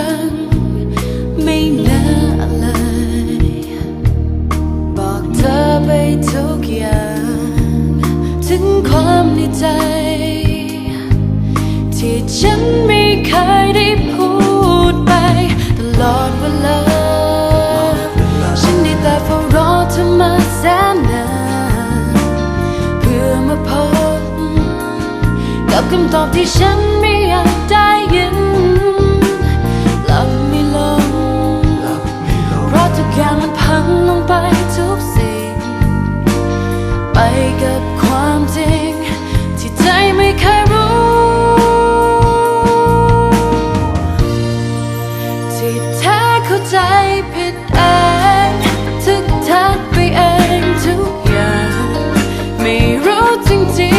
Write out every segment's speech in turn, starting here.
ัง ไม่น่ลืออะไร บอกเธอไปทุกอย่าง ถึงความในใจ ที่ฉันไม่เคยได้พูดไป ตลอดเวลา ฉันได้แต่เฝ้ารอเธอมาแสนนาน เพื่อมาพบกับคำตอบที่ฉันไม่อยากได้ ไปทุกสิ่ง ไปกับความจริง ที่ใจไม่เคยรู้ ที่แท้เข้าใจผิดเองทึกทักไปเองทุกอย่าง ไม่รู้จริง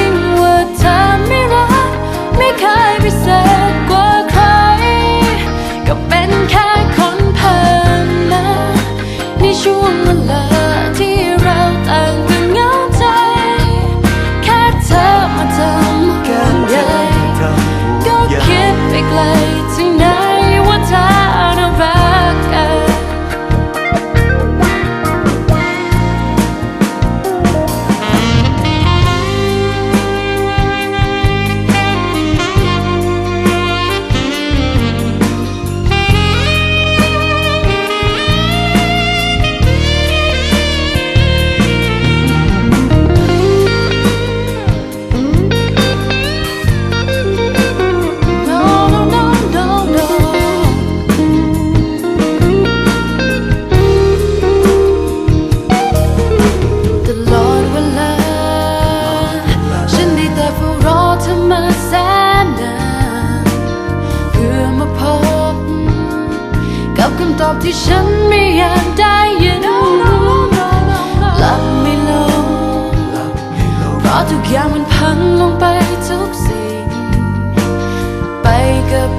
ถึ ธอมาแสนนานเพื่อมาพบ กับคำตอบที่ฉันไม่อยากได้ยินหลับไม่ลงเพราะทุกอย่างมันพังลงไปทุกสิ่ง ไปกับ